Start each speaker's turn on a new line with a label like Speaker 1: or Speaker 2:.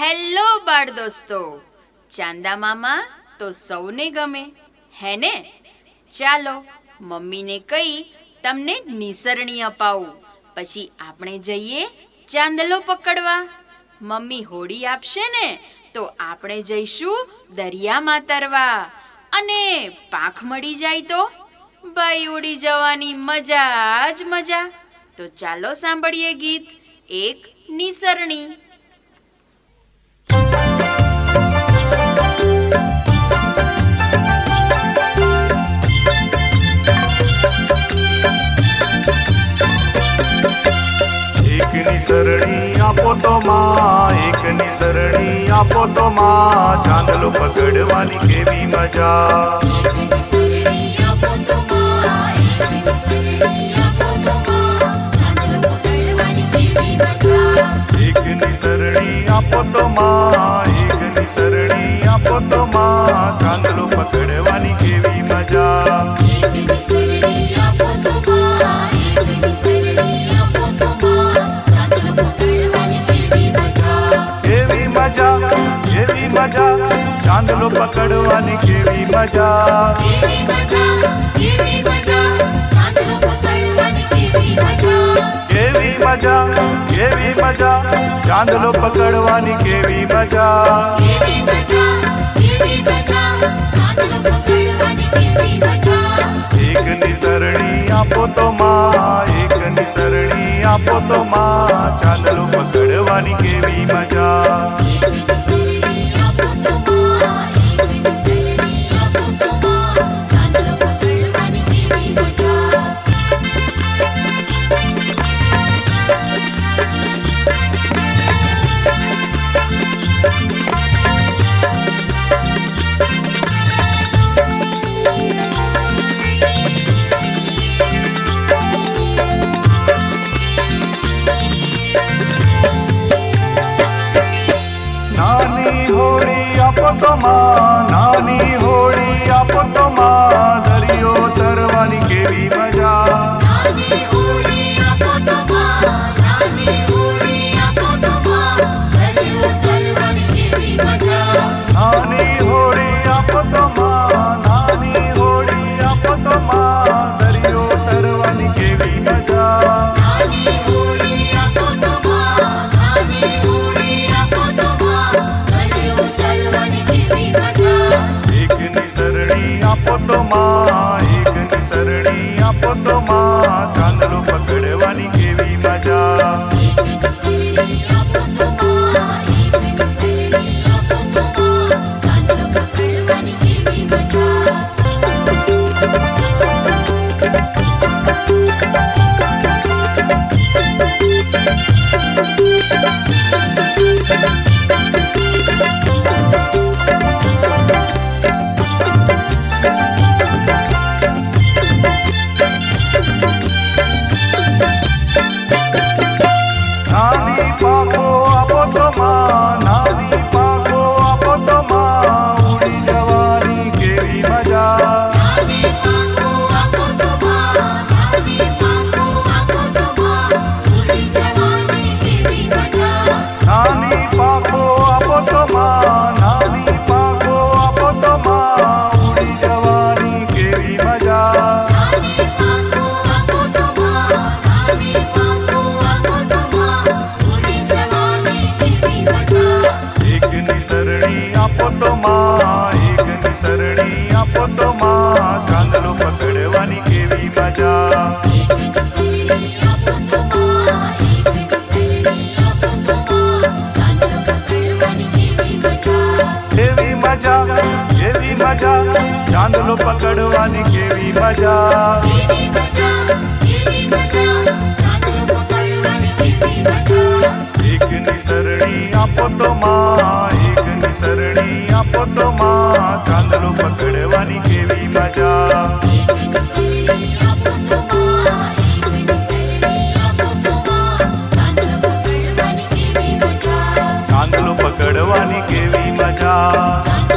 Speaker 1: Hello બાળ દોસ્તો. ચાંદા મામા તો સૌને ગમે, હે ને? ચાલો, મમ્મીને કહી તમને નિસરણી અપાવું. પછી આપણે જઈએ ચાંદલો પકડવા. મમ્મી હોડી આપશે ને, તો આપણે જઈશું દરિયામાં તરવા. અને પાંખ મળી જાય તો ભાઈ ઉડી જવાની મજા જ મજા. તો ચાલો સાંભળીએ ગીત. એક નિસરણી.
Speaker 2: સરણી આપો તો માં એકની સરણી આપો તો માં ચાંદલો પકડવાની કેવી મજા. એકની સરણી આપો તો માં એકની સરણી આપો તો માં ચાંદલો પકડવાની કેવી મજા. ચાંદલો પકડવાની કેવી મજા. કેવી મજા કેવી મજા ચાંદલો પકડવાની કેવી મજા. એકની સરણી આપો તો માં એકની સરણી આપો તો માં ચાંદલો પકડવાની કેવી મજા. સરણી આપો તો માં સરણી આપો તો માં. ચાંદલો પકડવાની કેવી મજા. કેવી મજા કેવી મજા. ચાંદલો પકડવાની કેવી મજા. talk.